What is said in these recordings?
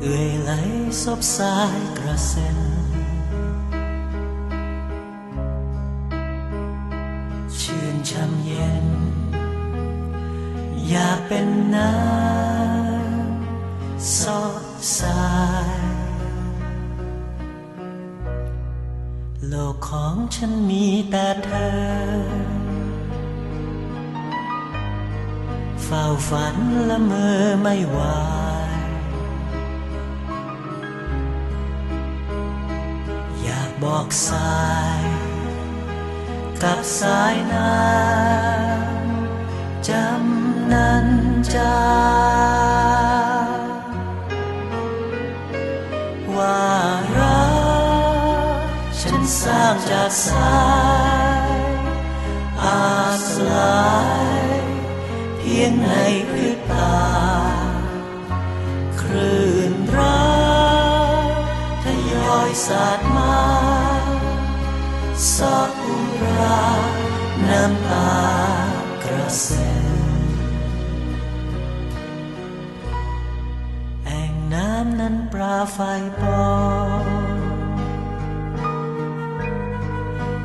เอื่อยไหลซบสายกระเซ็นชื่นช่ำเย็น อยากเป็นน้ำซอกสาย โลกของฉันมีแต่เธอ ฝ้าฝันละเมอไม่ไหวอยากบอกสาย กับสายน้ำจำนันจาว่ารักฉันสร้างจากสายอาสลาย พียงในพริบตา คลื่นรักทยอยสาดมาซอกอุราน้ำตากระเซ็นแอ่งน้ำนั้นปลาไฟปอง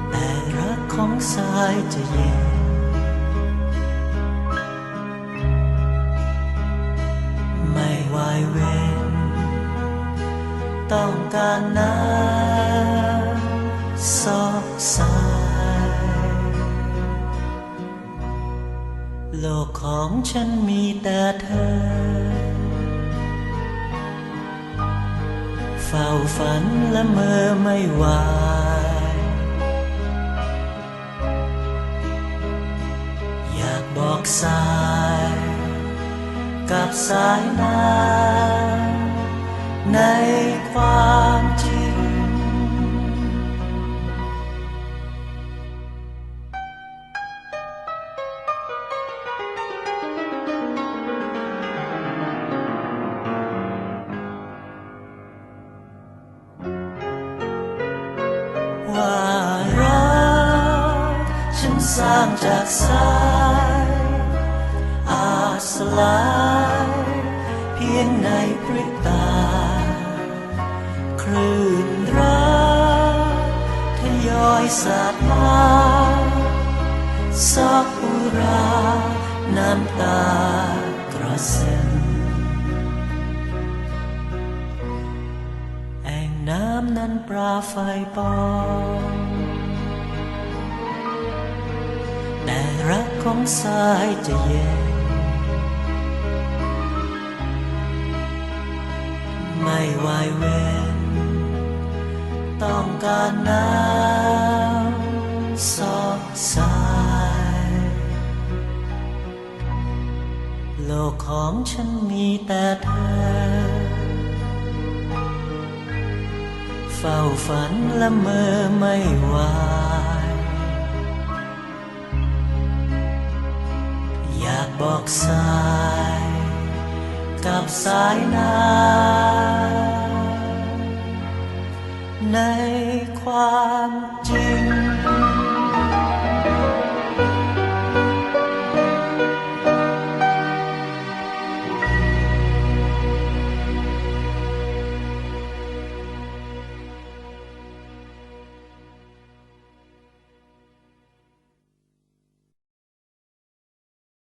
แต่รักของสายจะเย็น การน้ำซอกสาย โลกของฉันมีแต่เธอ เฝ้าฝันและเมอไม่ไหวอยากบอกสายกับสายน้ำใน ว่ารักฉันสร้างจากสายอาสลายเพียงในพริบตา คลื่นรักทยอยสาดมาซอกอุราน้ำตากระเซ็นำนั้นปลาไฟปองแต่รักของสายจะเย็น ไม่วายเว้นต้องการน้ำซอกสาย โลกของฉันมีแต่เธอ ฝ้าฝันละเมอไม่ไหวอยากบอกสาย กับสายน้ำในความ